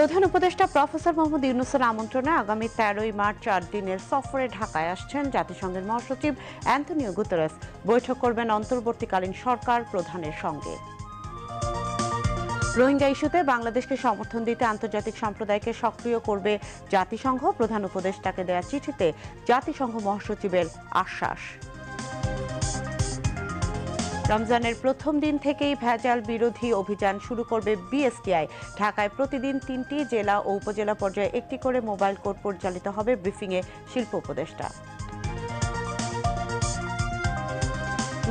প্রধান উপদেষ্টা প্রফেসর মোহাম্মদ ইউনুসের আমন্ত্রণে আগামী তেরোই মার্চ চার দিনের সফরে ঢাকায় আসছেন জাতিসংঘের মহাসচিব অ্যান্টনিও গুতেরেস। বৈঠক করবেন অন্তর্বর্তীকালীন সরকার প্রধানের সঙ্গে। রোহিঙ্গা ইস্যুতে বাংলাদেশকে সমর্থন দিতে আন্তর্জাতিক সম্প্রদায়কে সক্রিয় করবে জাতিসংঘ। প্রধান উপদেষ্টাকে দেয়া চিঠিতে জাতিসংঘ মহাসচিবের আশ্বাস। রমজানের প্রথম দিন থেকেই ভেজাল বিরোধী অভিযান শুরু করবে বিএসটিআই। ঢাকায় প্রতিদিন তিনটি জেলা ও উপজেলা পর্যায়ে একটি করে মোবাইল কোর্ট পরিচালিত হবে ব্রিফিংয়ে শিল্প উপদেষ্টা।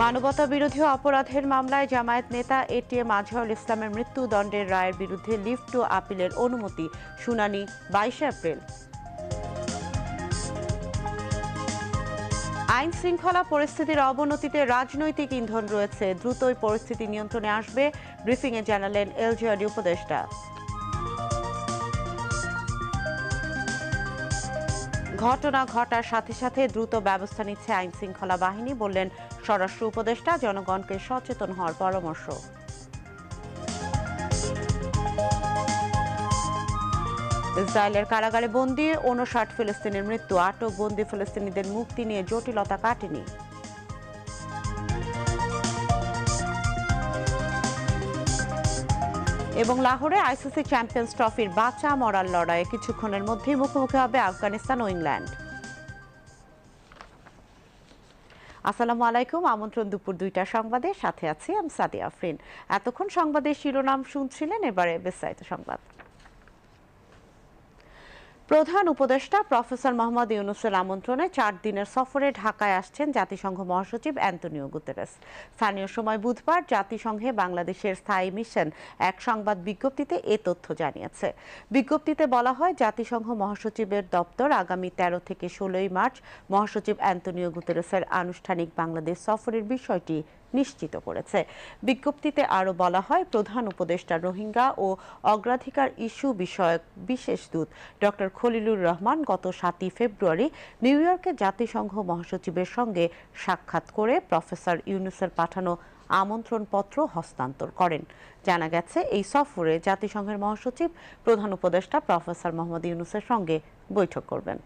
মানবতা বিরোধী অপরাধের মামলায় জামায়াত নেতা এটিএম আজহারুল ইসলামের মৃত্যুদণ্ডের রায়ের বিরুদ্ধে লিফট টু আপিলের অনুমতি, শুনানি বাইশে এপ্রিল। আইন শৃঙ্খলা পরিস্থিতির অবনতিতে রাজনৈতিক ইন্ধন রয়েছে। দ্রুতই পরিস্থিতি নিয়ন্ত্রণে আসবে, ব্রিফিংয়ে জানালেন এলজিআরডি উপদেষ্টা। ঘটনা ঘটার সাথে সাথে দ্রুত ব্যবস্থা নিচ্ছে আইন শৃঙ্খলা বাহিনী, বললেন স্বরাষ্ট্র উপদেষ্টা। জনগণকে সচেতন হওয়ার পরামর্শ। ইসরায়েলের কারাগারে বন্দি উনষাট ফিলিস্তিনের মৃত্যু, আটক বন্দি ফিলিস্তিনিদের মুক্তি নিয়ে জটিলতা কাটেনি। এবং লাহোরে আইসিসি চ্যাম্পিয়ন্স ট্রফির বাঁচা মরার লড়াইয়ে কিছুক্ষণের মধ্যেই মুখোমুখি হবে আফগানিস্তান ও ইংল্যান্ড। আসসালামু আলাইকুম, আমন্ত্রণ দুপুর দুইটা সংবাদে, সাথে আছি আমি সাদিয়া আফরিন। এতক্ষণ সংবাদের শিরোনাম শুনছিলেন, এবারে বিস্তারিত সংবাদ। প্রধান উপদেষ্টা প্রফেসর মোহাম্মদ ইউনুসের আমন্ত্রণে চার দিনের সফরে ঢাকায় আসছেন জাতিসংঘ মহাসচিব অ্যান্টনিও গুতেরেস। স্থানীয় সময় বুধবার জাতিসংঘে বাংলাদেশের স্থায়ী মিশন এক সংবাদ বিজ্ঞপ্তিতে এ তথ্য জানিয়েছে। বিজ্ঞপ্তিতে বলা হয়, জাতিসংঘ মহাসচিবের দপ্তর আগামী তেরো থেকে ষোলোই মার্চ মহাসচিব অ্যান্টনিও গুতেরেসের আনুষ্ঠানিক বাংলাদেশ সফরের বিষয়টি নিশ্চিত করেছে। বিজ্ঞপ্তিতে আরও বলা হয়, প্রধান উপদেষ্টা রোহিঙ্গা ও অগ্রাধিকার ইস্যু বিষয়ক বিশেষ দূত ডক্টর খলিলুর রহমান গত সাতই ফেব্রুয়ারি নিউ ইয়র্কে জাতিসংঘ মহাসচিবের সঙ্গে সাক্ষাৎ করে প্রফেসর ইউনুসের পাঠানো আমন্ত্রণপত্র হস্তান্তর করেন। জানা গেছে, এই সফরে জাতিসংঘের মহাসচিব, প্রধান উপদেষ্টা প্রফেসর মোহাম্মদ ইউনুসের সঙ্গে বৈঠক করবেন।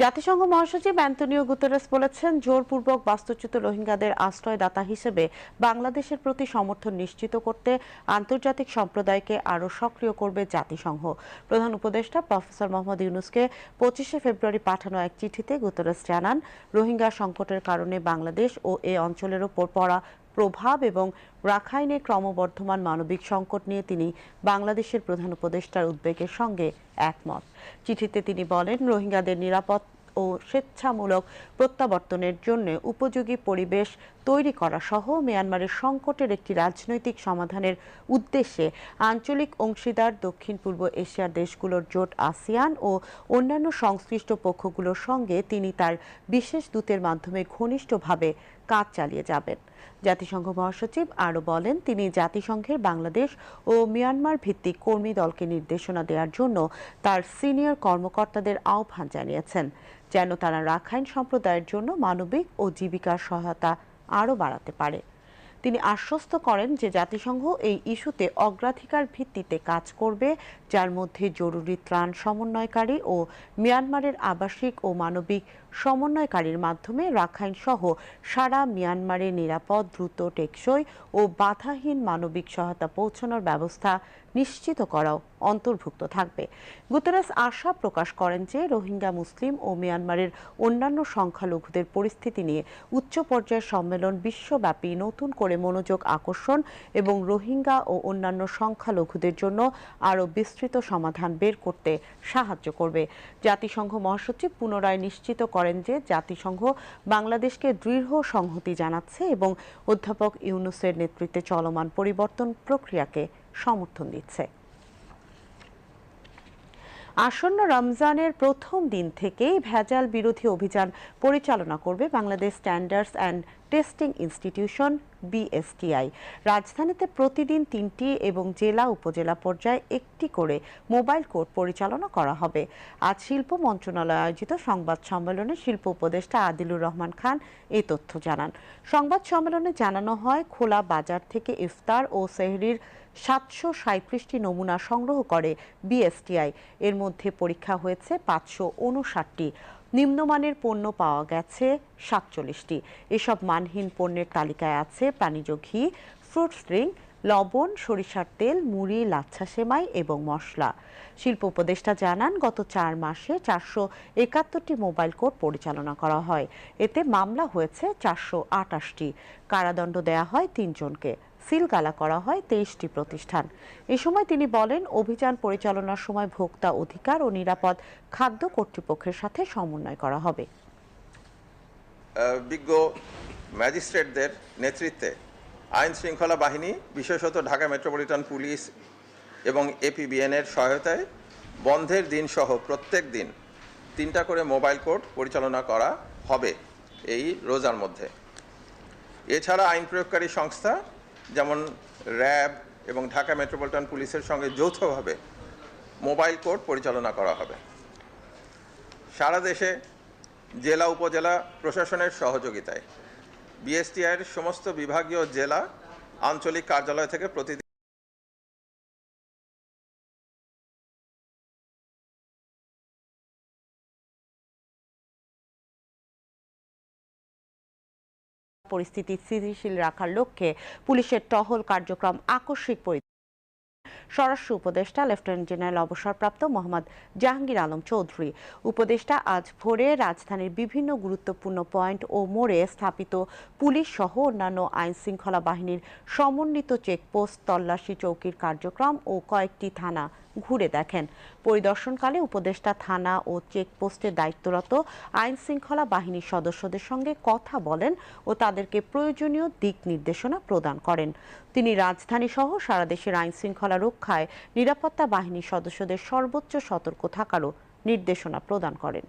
জাতিসংঘ মহাসচিব অ্যান্টনিও গুতেরেস বলেছেন, জোরপূর্বক বাস্তুচ্যুত রোহিঙ্গাদের আশ্রয়দাতা হিসেবে বাংলাদেশের প্রতি সমর্থন নিশ্চিত করতে আন্তর্জাতিক সম্প্রদায়কে আরও সক্রিয় করবে জাতিসংঘ। প্রধান উপদেষ্টা প্রফেসর মোহাম্মদ ইউনুসকে পঁচিশে ফেব্রুয়ারি পাঠানো এক চিঠিতে গুতেরেস জানান, রোহিঙ্গা সংকটের কারণে বাংলাদেশ ও এ অঞ্চলের ওপর পড়া প্রভাব এবং রাখাইনে ক্রমবর্ধমান মানবিক সংকট নিয়ে তিনি বাংলাদেশের প্রধান উপদেষ্টার উদ্বেগের সঙ্গে একমত। চিঠিতে তিনি বলেন, রোহিঙ্গাদের নিরাপদ ও স্বেচ্ছামূলক প্রত্যাবর্তনের জন্য উপযোগী পরিবেশ তৈরি করা সহ মিয়ানমারের সংকটের একটি রাজনৈতিক সমাধানের উদ্দেশ্যে আঞ্চলিক অংশীদার দক্ষিণ পূর্ব এশিয়ার দেশগুলোর জোট আসিয়ান ও অন্যান্য সংশ্লিষ্ট পক্ষগুলোর সঙ্গে তিনি তার বিশেষ দূতের মাধ্যমে ঘনিষ্ঠভাবে কাজ চালিয়ে যাবেন। জাতিসংঘ মহাসচিব আরও বলেন, তিনি জাতিসংঘের বাংলাদেশ ও মিয়ানমার ভিত্তিক কর্মী দলকে নির্দেশনা দেওয়ার জন্য তার সিনিয়র কর্মকর্তাদের আহ্বান জানিয়েছেন, যেন তারা রাখাইন সম্প্রদায়ের জন্য মানবিক ও জীবিকার সহায়তা আরও বাড়াতে পারে। তিনি আশ্বস্ত করেন যে জাতিসংঘ এই ইস্যুতে অগ্রাধিকার ভিত্তিতে কাজ করবে, যার মধ্যে জরুরি ত্রাণ সমন্বয়কারী ও মিয়ানমারের আবাসিক ও মানবিক সমন্বয়কারীর মাধ্যমে রাখাইন সহ সারা মিয়ানমারে নিরাপদ, দ্রুত, টেকসই ও বাধাহীন মানবিক সহায়তা পৌঁছানোর ব্যবস্থা নিশ্চিত করাও অন্তর্ভুক্ত থাকবে। গুতেরাস আশা প্রকাশ করেন যে রোহিঙ্গা, মুসলিম ও মিয়ানমারের অন্যান্য সংখ্যালঘুদের পরিস্থিতি নিয়ে উচ্চ পর্যায়ের সম্মেলন বিশ্বব্যাপী নতুন করে মনোযোগ আকর্ষণ এবং রোহিঙ্গা ও অন্যান্য সংখ্যালঘুদের জন্য আরও বিস্তৃত সমাধান বের করতে সাহায্য করবে। জাতিসংঘ মহাসচিব পুনরায় নিশ্চিত করেন যে জাতিসংঘ বাংলাদেশকে দৃঢ় সংহতি জানাচ্ছে এবং অধ্যাপক ইউনুসের নেতৃত্বে চলমান পরিবর্তন প্রক্রিয়াকে সমর্থন দিচ্ছে। আসন্ন রমজানের প্রথম দিন থেকেই ভেজাল বিরোধী অভিযান পরিচালনা করবে Bangladesh standards and testing institution, BSTI. রাজধানীতে প্রতিদিন তিনটি এবং জেলা উপজেলা পর্যায়ে একটি করে মোবাইল কোর্ট পরিচালনা করা হবে। আজ শিল্প মন্ত্রণালয় আয়োজিত সংবাদ সম্মেলনে শিল্প উপদেষ্টা আদিলুর রহমান খান এই তথ্য জানান। সংবাদ সম্মেলনে জানানো হয়, খোলা বাজার থেকে ইফতার ও সেহরির সাতশো সাঁত্রিশটি নমুনা সংগ্রহ করে বিএসটিআই। এর মধ্যে পরীক্ষা হয়েছে পাঁচশো উনষাটটি নিম্নমানের পণ্য পাওয়া গেছে সাতচল্লিশটি। এসব মানহীন পণ্যের তালিকায় আছে প্রাণীজ ঘি ফ্রুট স্ট্রিং লবণ, সরিষার তেল, মুড়ি, লাচ্ছা সেমাই এবং মশলা। শিল্প উপদেষ্টা জানান, গত চার মাসে চারশো একাত্তরটি মোবাইল কোর্ট পরিচালনা করা হয়। এতে মামলা হয়েছে চারশো আটাশটি। কারাদণ্ড দেয়া হয় তিনজনকে। সিলগালা করা হয় তেইশটি প্রতিষ্ঠান। এ সময় তিনি বলেন, অভিযান পরিচালনার সময় ভোক্তা অধিকার ও নিরাপদ খাদ্য কর্তৃপক্ষের সাথে সমন্বয় করা হবে। বিজ্ঞ ম্যাজিস্ট্রেটদের নেতৃত্বে আইন শৃঙ্খলা বাহিনী, বিশেষত ঢাকা মেট্রোপলিটন পুলিশ এবং এপিবিএনের সহায়তায় বন্ধের দিন সহ প্রত্যেক দিন তিনটা করে মোবাইল কোর্ট পরিচালনা করা হবে এই রোজার মধ্যে। এছাড়া আইন প্রয়োগকারী সংস্থা যেমন র্যাব এবং ঢাকা মেট্রোপলিটন পুলিশের সঙ্গে যৌথভাবে মোবাইল কোর্ট পরিচালনা করা হবে। সারা দেশে জেলা, উপজেলা প্রশাসনের সহযোগিতায় বিএসটিআইয়ের সমস্ত বিভাগীয় জেলা আঞ্চলিক কার্যালয় থেকে প্রতিদিন পরিস্থিতি স্থিতিশীল রাখার লক্ষ্যে পুলিশের টহল কার্যক্রম আকস্মিক স্বরাষ্ট্র উপদেষ্টা, লেফটেন্যান্ট জেনারেল অবসরপ্রাপ্ত মোহাম্মদ জাহাঙ্গীর আলম চৌধুরী। উপদেষ্টা আজ ভোরে রাজধানীর বিভিন্ন গুরুত্বপূর্ণ পয়েন্ট ও মোড়ে স্থাপিত পুলিশ সহ অন্যান্য আইন শৃঙ্খলা বাহিনীর সমন্বিত চেকপোস্ট, তল্লাশি চৌকির কার্যক্রম ও কয়েকটি থানা ঘুরে দেখেন। পরিদর্শনকালে উপদেষ্টা থানা ও চেকপোস্টে দায়িত্বরত আইন শৃঙ্খলা বাহিনীর সদস্যদের সঙ্গে কথা বলেন ও তাদেরকে প্রয়োজনীয় দিক নির্দেশনা প্রদান করেন। তিনি রাজধানী সহ সারা দেশের আইন শৃঙ্খলা রক্ষায় নিরাপত্তা বাহিনীর সদস্যদের সর্বোচ্চ সতর্ক থাকারও নির্দেশনা প্রদান করেন।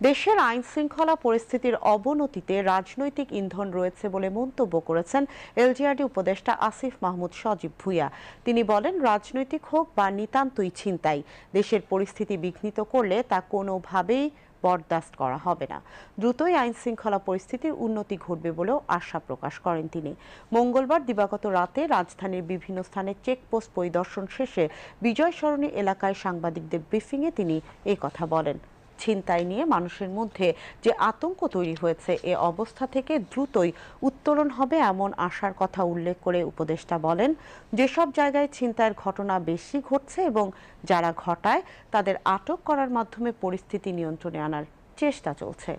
দেশের আইন শৃঙ্খলা পরিস্থিতির অবনতিতে রাজনৈতিক ইন্ধন রয়েছে বলে মন্তব্য করেছেন এলজিআরডি উপদেষ্টা আসিফ মাহমুদ সজীব ভুইয়া। তিনি বলেন, রাজনৈতিক হোক বা নিতান্তই ছিনতাই, দেশের পরিস্থিতি বিঘ্নিত করলে তা কোনোভাবেই বরদাস্ত করা হবে না। দ্রুতই আইন শৃঙ্খলা পরিস্থিতির উন্নতি ঘটবে বলেও আশা প্রকাশ করেন তিনি। মঙ্গলবার দিবাগত রাতে রাজধানীর বিভিন্ন স্থানে চেকপোস্ট পরিদর্শন শেষে বিজয় সরণী এলাকায় সাংবাদিকদের ব্রিফিংয়ে তিনি কথা বলেন। ছিনতাই নিয়ে মানুষের মধ্যে যে আতঙ্ক তৈরি হয়েছে, এ অবস্থা থেকে দ্রুতই উত্তরণ হবে এমন আশার কথা উল্লেখ করে উপদেষ্টা বলেন। যেসব জায়গায় ছিনতাইয়ের ঘটনা বেশি ঘটছে এবং যারা ঘটায়, তাদের আটক করার মাধ্যমে পরিস্থিতি নিয়ন্ত্রণে আনার চেষ্টা চলছে।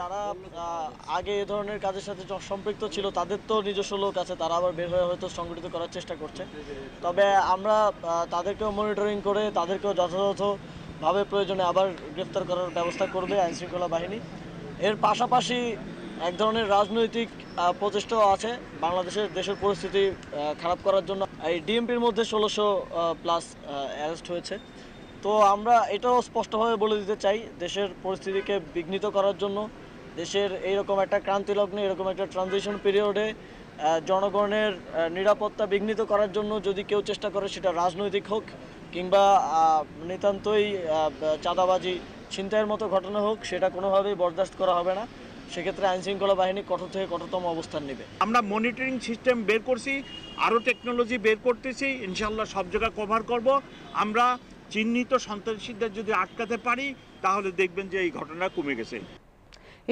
যারা আগে এ ধরনের কাজের সাথে সম্পৃক্ত ছিল, তাদের তো নিজস্ব লোক আছে, তারা আবার বের হয়ে হয়তো সংগঠিত করার চেষ্টা করছে। তবে আমরা তাদেরকেও মনিটরিং করে, তাদেরকেও যথাযথভাবে প্রয়োজনে আবার গ্রেফতার করার ব্যবস্থা করবে আইন শৃঙ্খলা বাহিনী। এর পাশাপাশি এক ধরনের রাজনৈতিক প্রচেষ্টাও আছে বাংলাদেশের দেশের পরিস্থিতি খারাপ করার জন্য। এই ডিএমপির মধ্যে ষোলোশো প্লাস অ্যারেস্ট হয়েছে। তো আমরা এটাও স্পষ্টভাবে বলে দিতে চাই, দেশের পরিস্থিতিকে বিঘ্নিত করার জন্য। দেশের এইরকম একটা ক্রান্তি লগ্নে এরকম একটা ট্রানজিশন পিরিয়ডে জনগণের নিরাপত্তা বিঘ্নিত করার জন্য যদি কেউ চেষ্টা করে, সেটা রাজনৈতিক হোক কিংবা নিতান্তই চাঁদাবাজি, ছিনতাইয়ের মতো ঘটনা হোক, সেটা কোনোভাবেই বরদাস্ত করা হবে না। সেক্ষেত্রে আইন শৃঙ্খলা বাহিনী কঠোর থেকে কঠোরতম অবস্থান নেবে। আমরা মনিটরিং সিস্টেম বের করছি আরও টেকনোলজি বের করতেছি ইনশাল্লাহ সব জায়গা কভার করব। আমরা চিহ্নিত সন্ত্রাসীদের যদি আটকাতে পারি, তাহলে দেখবেন যে এই ঘটনা কমে গেছে।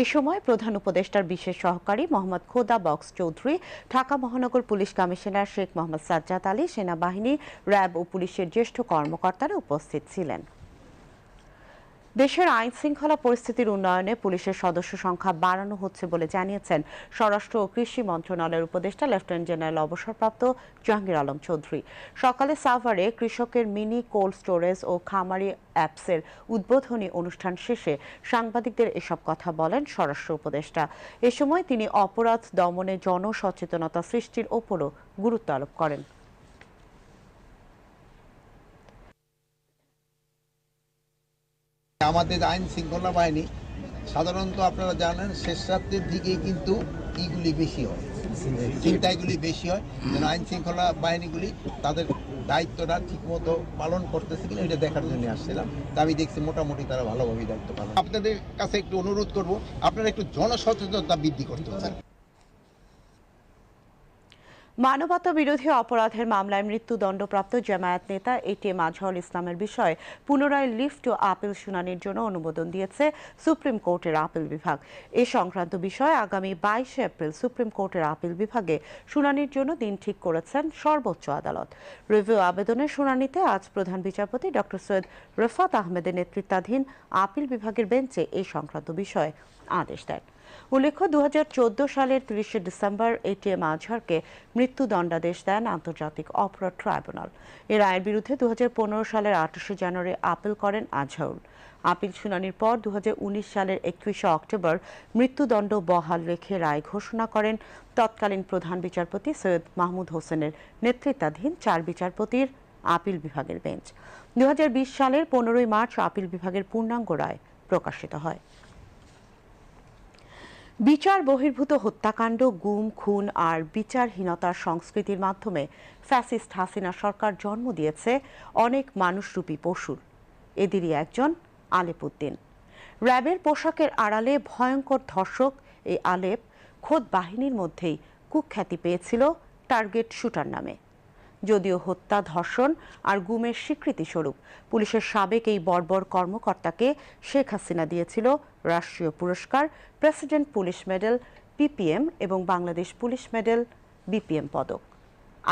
এ সময় প্রধান উপদেষ্টার বিশেষ সহকারী মোহাম্মদ খোদা বক্স চৌধুরী, ঢাকা মহানগর পুলিশ কমিশনার শেখ মোহাম্মদ সাজ্জাদ আলী, সেনাবাহিনী, র্যাব ও পুলিশের জ্যেষ্ঠ কর্মকর্তারা উপস্থিত ছিলেন। দেশের আইন শৃঙ্খলা পরিস্থিতির উন্নয়নে পুলিশের সদস্য সংখ্যা বাড়ানো হচ্ছে বলে জানিয়েছেন স্বরাষ্ট্র ও কৃষি মন্ত্রণালয়ের উপদেষ্টা লেফটেন্যান্ট জেনারেল অবসরপ্রাপ্ত জাহাঙ্গীর আলম চৌধুরী। সকালে সাভারে কৃষকের মিনি কোল্ড স্টোরেজ ও খামারি অ্যাপসের উদ্বোধনী অনুষ্ঠান শেষে সাংবাদিকদের এসব কথা বলেন স্বরাষ্ট্র উপদেষ্টা। এ সময় তিনি অপরাধ দমনে জনসচেতনতা সৃষ্টির ওপরও গুরুত্ব আরোপ করেন। আমাদের আইন শৃঙ্খলা বাহিনী, সাধারণত আপনারা জানেন, শেষ রাত্রের দিকে কিন্তু ইগুলি বেশি হয়। চিন্তাইগুলি বেশি হয়, যেন আইন শৃঙ্খলা বাহিনীগুলি তাদের দায়িত্বটা ঠিকমতো পালন করতেছে কিনা এটা দেখার জন্য আসছিলাম। তা আমি দেখছি মোটামুটি তারা ভালোভাবেই দায়িত্ব পালন আপনাদের কাছে একটু অনুরোধ করব, আপনারা একটু জনসচেতনতা বৃদ্ধি করতে হবে মানবতা বিরোধী অপরাধের মামলায় মৃত্যুদণ্ডপ্রাপ্ত জামায়াত নেতা এটিএম আজহারুল ইসলামের বিষয়ে পুনরায় লিফট ও আপিল শুনানির জন্য অনুমোদন দিয়েছে সুপ্রিম কোর্টের আপিল বিভাগ। এ সংক্রান্ত বিষয়ে আগামী বাইশে এপ্রিল সুপ্রিম কোর্টের আপিল বিভাগে শুনানির জন্য দিন ঠিক করেছেন সর্বোচ্চ আদালত। রিভিউ আবেদনের শুনানিতে আজ প্রধান বিচারপতি ডক্টর সৈয়দ রফাত আহমেদের নেতৃত্বাধীন আপিল বিভাগের বেঞ্চে এই সংক্রান্ত বিষয়ে আদেশ দেন। উল্লেখ্য দু হাজার চোদ্দ সালের তিরিশে ডিসেম্বর এটিএম আজহারকে মৃত্যুদণ্ডাদেশ দেন আন্তর্জাতিক অপরাধ ট্রাইব্যুনাল। এর রায়ের বিরুদ্ধে দু সালের আঠাশে জানুয়ারি আপিল করেন আজহারুল। আপিল শুনানির পর দু সালের একত্রিশে অক্টোবর মৃত্যুদণ্ড বহাল রেখে রায় ঘোষণা করেন তৎকালীন প্রধান বিচারপতি সৈয়দ মাহমুদ হোসেনের নেতৃত্বাধীন চার বিচারপতির আপিল বিভাগের বেঞ্চ। দু হাজার বিশ সালের পনেরোই মার্চ আপিল বিভাগের পূর্ণাঙ্গ রায় প্রকাশিত হয়। বিচার বহির্ভূত হত্যাকাণ্ড, গুম, খুন আর বিচারহীনতার সংস্কৃতির মাধ্যমে ফ্যাসিস্ট হাসিনা সরকার জন্ম দিয়েছে অনেক মানুষরূপী পশুর। এদেরই একজন আলেপুদ্দিন। র্যাবের পোশাকের আড়ালে ভয়ঙ্কর ধর্ষক এই আলেপ খোদ বাহিনীর মধ্যেই কুখ্যাতি পেয়েছিল টার্গেট শুটার নামে। যদিও হত্যা, ধর্ষণ আর গুমের স্বীকৃতি স্বরূপ পুলিশের সাবেক এই বর্বর কর্মকর্তাকে শেখ হাসিনা দিয়েছিল রাষ্ট্রীয় পুরস্কার, প্রেসিডেন্ট পুলিশ মেডেল, পিপিএম এবং বাংলাদেশ পুলিশ মেডেল, বিপিএম পদক।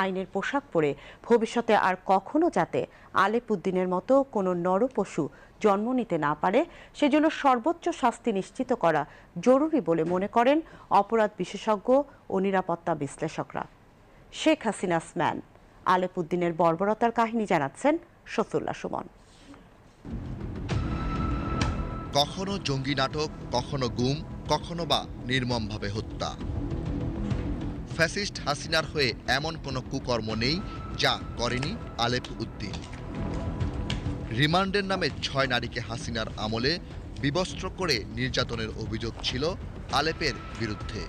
আইনের পোশাক পরে ভবিষ্যতে আর কখনো যাতে আলেপুদ্দিনের মতো কোনো নরপশু জন্ম নিতে না পারে, সেজন্য সর্বোচ্চ শাস্তি নিশ্চিত করা জরুরি বলে মনে করেন অপরাধ বিশেষজ্ঞ ও নিরাপত্তা বিশ্লেষকরা। শেখ হাসিনাস ম্যান আলেপুদ্দিনের বর্বরতার কাহিনী জানাচ্ছেন শফিউল্লাহ সুমন। কখনো জঙ্গি নাটক, কখনো গুম, কখনো বা নির্মমভাবে হত্যা। ফ্যাসিস্ট হাসিনার হয়ে এমন কোনো কুকর্ম নেই যা করেনি আলেপ উদ্দিন। রিমান্ডের নামে ছয় নারীকে হাসিনার আমলে বিবস্ত্র করে নির্যাতনের অভিযোগ ছিল আলেপের বিরুদ্ধে।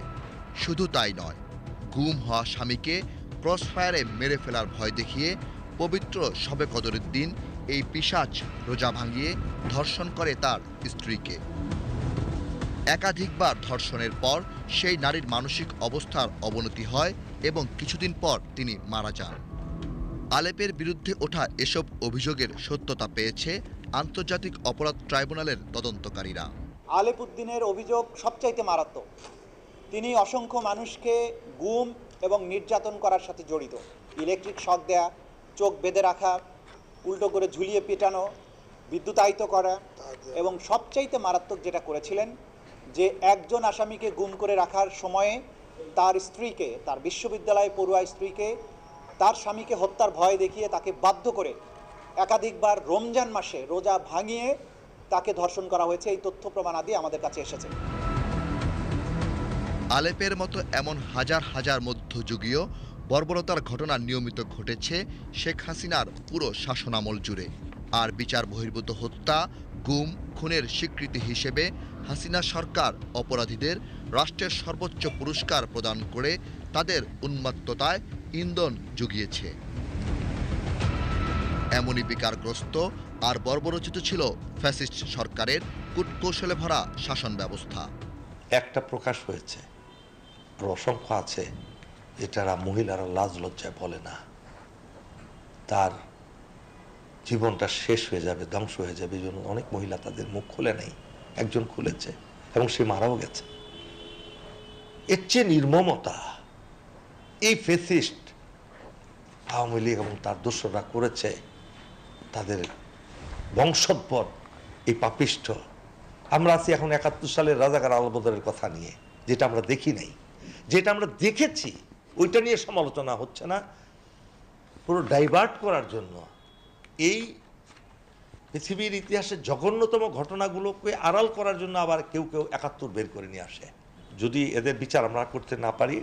শুধু তাই নয়, গুম হওয়া স্বামীকে ক্রসফায়ারে মেরে ফেলার ভয় দেখিয়ে পবিত্র শবে কদরের দিন এই পিশাচ রোজা ভাঙিয়ে ধর্ষণ করে তার স্ত্রীকে। একাধিকবার ধর্ষণের পর সেই নারীর মানসিক অবস্থার অবনতি হয় এবং কিছুদিন পর তিনি মারা যান। আলেপের বিরুদ্ধে ওঠা এসব অভিযোগের সত্যতা পেয়েছে আন্তর্জাতিক অপরাধ ট্রাইব্যুনালের তদন্তকারীরা। আলেপুদ্দিনের অভিযোগ সবচাইতে মারাত্মক। তিনি অসংখ্য মানুষকে গুম এবং নির্যাতন করার সাথে জড়িত। ইলেকট্রিক শক দেয়া, চোখ বেঁধে রাখা, উল্টো করে ঝুলিয়ে পেটানো, বিদ্যুতায়িত করা এবং সবচাইতে মারাত্মক যেটা করেছিলেন, যে একজন আসামিকে গুম করে রাখার সময়ে তার স্ত্রীকে, তার বিশ্ববিদ্যালয়ে পড়ুয়া স্ত্রীকে, তার স্বামীকে হত্যার ভয় দেখিয়ে তাকে বাধ্য করে একাধিকবার রমজান মাসে রোজা ভাঙিয়ে তাকে ধর্ষণ করা হয়েছে। এই তথ্য প্রমাণ আদি আমাদের কাছে এসেছে। আলেপের মতো এমন হাজার হাজার মধ্যযুগীয় বর্বরতার ঘটনা নিয়মিত ঘটেছে শেখ হাসিনার পুরো শাসনামল জুড়ে। আর বিচার বহির্ভূত হত্যা, গুম, খুনের স্বীকৃতি হিসেবে হাসিনা সরকার অপরাধীদের রাষ্ট্রের সর্বোচ্চ পুরস্কার প্রদান করে তাদের উন্মত্ততায় ইন্ধন জুগিয়েছে। এমনই বিকারগ্রস্ত আর বর্বরচিত ছিল ফ্যাসিস্ট সরকারের কূটকৌশলে ভরা শাসন ব্যবস্থা। একটা প্রকাশ হয়েছে। অসংখ্য আছে যেটারা মহিলারা লাজ লজ্জায় বলে না। তার জীবনটা শেষ হয়ে যাবে, ধ্বংস হয়ে যাবে, এই জন্য অনেক মহিলা তাদের মুখ খুলে নেই, একজন খুলেছে এবং সে মারাও গেছে। এর চেয়ে নির্মমতা এই ফেসিস্ট আওয়ামী লীগ এবং তার দোসররা করেছে, তাদের বংশোদ্ভর এই পাপিষ্ঠ। আমরা আছি এখন একাত্তর সালের রাজাকার আলবদরের কথা নিয়ে, যেটা আমরা দেখি নাই। যেটা আমরা দেখেছি, ওইটা নিয়ে সমালোচনা হচ্ছে না। পুরো ডাইভার্ট করার জন্য এই পৃথিবীর ইতিহাসে জঘন্যতম ঘটনাগুলোকে আড়াল করার জন্য আবার কেউ কেউ একাত্তর বের করে নিয়ে আসে। যদি এদের বিচার আমরা করতে না পারি,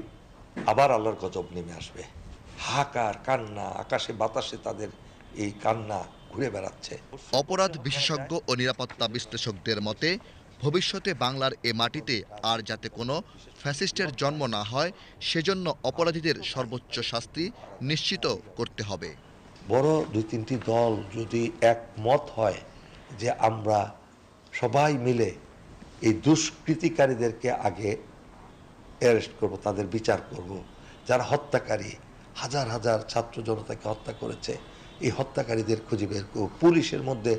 আবার আল্লাহর গজব নেমে আসবে। হাহাকার, কান্না, আকাশে বাতাসে তাদের এই কান্না ঘুরে বেড়াচ্ছে। অপরাধ বিশেষজ্ঞ ও নিরাপত্তা বিশ্লেষকদের মতে ভবিষ্যতে বাংলার এ মাটিতে আর যাতে কোনো ফ্যাসিস্টের জন্ম না হয়, সেজন্য অপরাধীদের সর্বোচ্চ শাস্তি নিশ্চিত করতে হবে। বড় দুই তিনটি দল যদি একমত হয় যে আমরা সবাই মিলে এই দুষ্কৃতিকারীদেরকে আগে অ্যারেস্ট করব, তাদের বিচার করব, যারা হত্যাকারী, হাজার হাজার ছাত্র জনতাকে হত্যা করেছে, এই হত্যাকারীদের খুঁজে বের করব, পুলিশের মধ্যে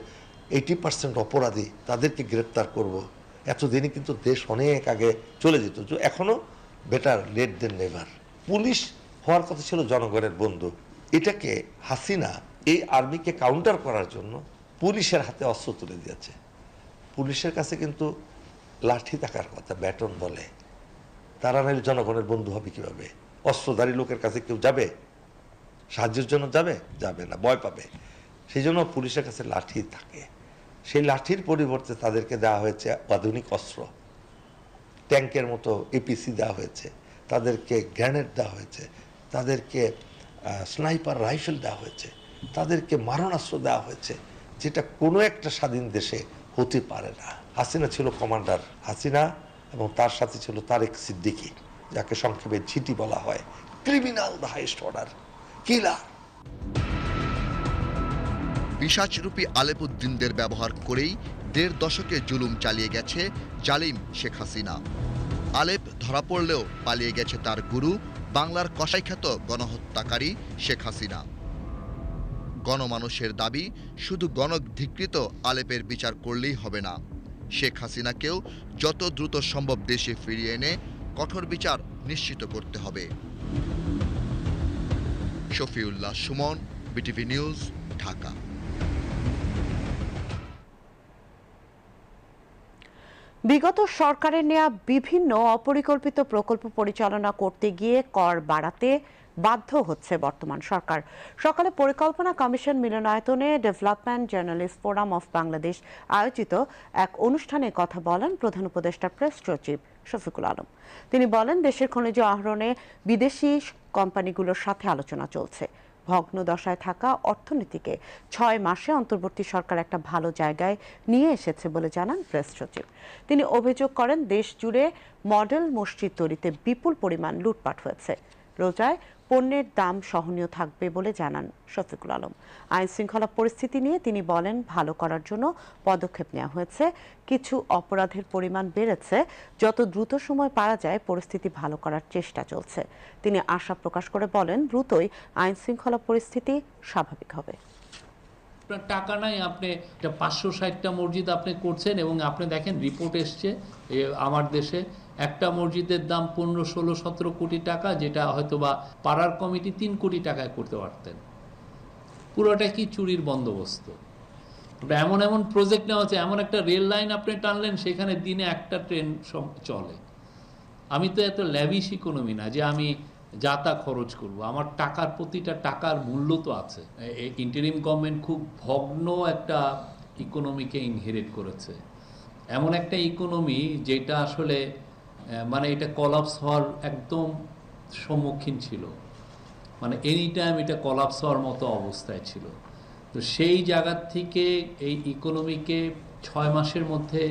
এইটি পার্সেন্ট অপরাধী তাদেরকে গ্রেপ্তার করব। এতদিনই কিন্তু দেশ অনেক আগে চলে যেত এখনও better late than never police হওয়ার কথা ছিল জনগণের বন্ধু। এটাকে হাসিনা এই আর্মিকে কাউন্টার করার জন্য পুলিশের হাতে অস্ত্র তুলে দিয়েছে। পুলিশের কাছে কিন্তু লাঠি থাকার কথা ব্যাটন বলে। তারা নাহলে জনগণের বন্ধু হবে কীভাবে? অস্ত্রধারী লোকের কাছে কেউ যাবে? সাহায্যের জন্য যাবে? যাবে না, ভয় পাবে। সেই জন্য পুলিশের কাছে লাঠি থাকে। সেই লাঠির পরিবর্তে তাদেরকে দেওয়া হয়েছে আধুনিক অস্ত্র। ট্যাঙ্কের মতো এপিসি দেওয়া হয়েছে, তাদেরকে গ্র্যানেড দেওয়া হয়েছে, তাদেরকে স্নাইপার রাইফেল দেওয়া হয়েছে, তাদেরকে মারণাস্ত্র দেওয়া হয়েছে, যেটা কোনো একটা স্বাধীন দেশে হতে পারে না। হাসিনা ছিল কমান্ডার হাসিনা এবং তার সাথে ছিল তারেক সিদ্দিকী, যাকে সংক্ষেপে ঝিটি বলা হয় criminal the heist order, killer. পিসাচরূপী আলেপুদ্দিনদের ব্যবহার করেই দেড় দশকে জুলুম চালিয়ে গেছে জালিম শেখ হাসিনা। আলেপ ধরা পড়লেও পালিয়ে গেছে তার গুরু, বাংলার কসাইখ্যাত গণহত্যাকারী শেখ হাসিনা। গণমানুষের দাবি, শুধু গণধিকৃত আলেপের বিচার করলেই হবে না। শেখ হাসিনাকেও যত দ্রুত সম্ভব দেশে ফিরিয়ে এনে কঠোর বিচার নিশ্চিত করতে হবে। Shafiullah Sumon, BTV news, Dhaka. বিগত সরকারের নেয়া বিভিন্ন অপরিকল্পিত প্রকল্প পরিচালনা করতে গিয়ে কর বাড়াতে বাধ্য হচ্ছে বর্তমান সরকার। সকালে পরিকল্পনা কমিশন মিলনায়তনে development journalist forum of Bangladesh আয়োজিত এক অনুষ্ঠানে কথা বলেন প্রধান উপদেষ্টা প্রেস সচিব শফিকুল আলম। তিনি বলেন, দেশের খনিজ আহরণে বিদেশি কোম্পানিগুলোর সাথে আলোচনা চলছে। ভগ্ন দশায় থাকা অর্থনীতিকে ছয় মাসে অন্তর্বর্তী সরকার একটা ভালো জায়গায় নিয়ে এসেছে বলে জানান প্রেস সচিব। তিনি অভিযোগ করেন, দেশ জুড়ে মডেল মসজিদ তৈরিতে বিপুল পরিমাণ লুটপাট হয়েছে। রোজায় পণ্যের দাম সহনীয় থাকবে বলে জানান শফিকুল আলম। আইন শৃঙ্খলা পরিস্থিতি নিয়ে তিনি বলেন, ভালো করার জন্য পদক্ষেপ নেওয়া হয়েছে। কিছু অপরাধের পরিমাণ বেড়েছে। যত দ্রুত সময় পারা যায়, পরিস্থিতি ভালো করার চেষ্টা চলছে। তিনি আশা প্রকাশ করে বলেন, দ্রুতই আইন শৃঙ্খলা পরিস্থিতি স্বাভাবিক হবে। টাকা নাই, আপনি পাঁচশো ষাটটা মসজিদ আপনি করছেন এবং আপনি দেখেন রিপোর্ট এসছে আমার দেশে। একটা মসজিদের দাম পনেরো, ষোলো, সতেরো কোটি টাকা, যেটা হয়তো বা পাড়ার কমিটি তিন কোটি টাকায় করতে পারতেন। পুরোটা কি চুরির বন্দোবস্ত? এমন এমন প্রজেক্ট নেওয়া হচ্ছে, এমন একটা রেল লাইন আপনি টানলেন, সেখানে দিনে একটা ট্রেন চলে। আমি তো এত ল্যাভিশ ইকোনমি না যে আমি যা তা খরচ করব। আমার টাকার প্রতিটা টাকার মূল্য তো আছে। ইন্টারিম গভর্নমেন্ট খুব ভগ্ন একটা ইকোনমিকে ইনহেরিট করেছে। এমন একটা ইকোনমি যেটা আসলে মানে এটা কলাপস হওয়ার একদম সম্মুখীন ছিল। মানে এনি টাইম এটা কলাপস হওয়ার মতো অবস্থায় ছিল। তো সেই জায়গার থেকে এই ইকোনমিকে ছয় মাসের মধ্যে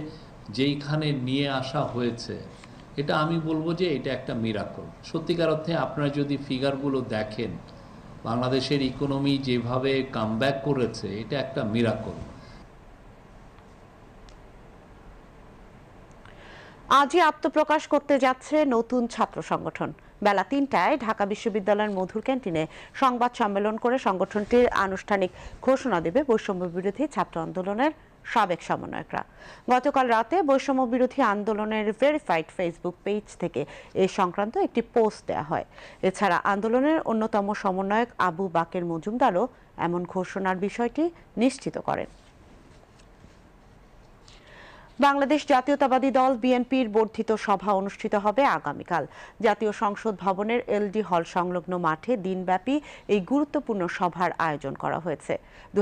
যেইখানে নিয়ে আসা হয়েছে, এটা আমি বলব যে এটা একটা মিরাকল সত্যিকার অর্থে আপনারা যদি ফিগারগুলো দেখেন, বাংলাদেশের ইকোনমি যেভাবে কামব্যাক করেছে, এটা একটা মিরাকল আজই আত্মপ্রকাশ করতে যাচ্ছে নতুন ছাত্র সংগঠন। বেলা তিনটায় ঢাকা বিশ্ববিদ্যালয়ের মধুর ক্যান্টিনে সংবাদ সম্মেলন করে সংগঠনটির আনুষ্ঠানিক ঘোষণা দেবে বৈষম্য বিরোধী ছাত্র আন্দোলনের সাবেক সমন্বয়করা। গতকাল রাতে বৈষম্য বিরোধী আন্দোলনের ভেরিফাইড ফেসবুক পেজ থেকে এ সংক্রান্ত একটি পোস্ট দেওয়া হয়। এছাড়া আন্দোলনের অন্যতম সমন্বয়ক আবু বাকের মজুমদারও এমন ঘোষণার বিষয়টি নিশ্চিত করেন। বাংলাদেশ জাতীয়তাবাদী দল বিএনপির বর্ধিত সভা অনুষ্ঠিত হবে আগামীকাল। জাতীয় সংসদ ভবনের এলডি হল সংলগ্ন মাঠে দিনব্যাপী এই গুরুত্বপূর্ণ সভার আয়োজন করা হয়েছে। দু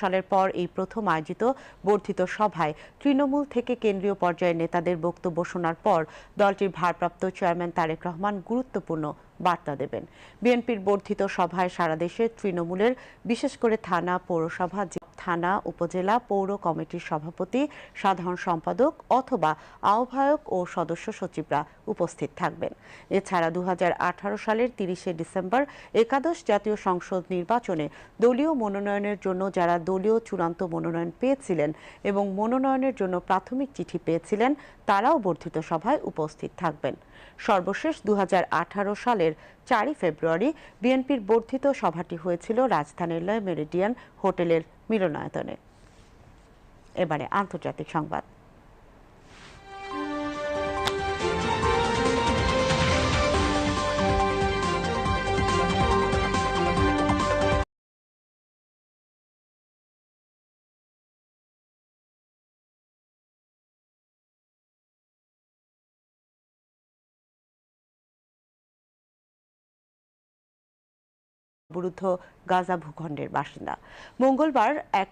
সালের পর এই প্রথম আয়োজিত বর্ধিত সভায় তৃণমূল থেকে কেন্দ্রীয় পর্যায়ের নেতাদের বক্তব্য শোনার পর দলটির ভারপ্রাপ্ত চেয়ারম্যান তারেক রহমান গুরুত্বপূর্ণ বার্তা দেবেন। বিএনপির বর্ধিত সভায় সারা দেশে তৃণমূলের, বিশেষ করে থানা, পৌরসভা থানা, উপজেলা পৌর কমিটির সভাপতি, সাধারণ সম্পাদক অথবা আহ্বায়ক ও সদস্য সচিবরা উপস্থিত থাকবেন। এছাড়া দু হাজার আঠারো সালের তিরিশে ডিসেম্বর একাদশ জাতীয় সংসদ নির্বাচনে দলীয় মনোনয়নের জন্য যারা দলীয় চূড়ান্ত মনোনয়ন পেয়েছিলেন এবং মনোনয়নের জন্য প্রাথমিক চিঠি পেয়েছিলেন, তারাও বর্ধিত সভায় উপস্থিত থাকবেন। সর্বশেষ দু হাজার আঠারো সালের চারই ফেব্রুয়ারি বিএনপির বর্ধিত সভাটি হয়েছিল রাজধানীর লয় মেরিডিয়ান হোটেলের মিলনায়তনে। এবারে আন্তর্জাতিক সংবাদ। অবরুদ্ধ গাজা ভূখণ্ডের বাসিন্দা। মঙ্গলবার এক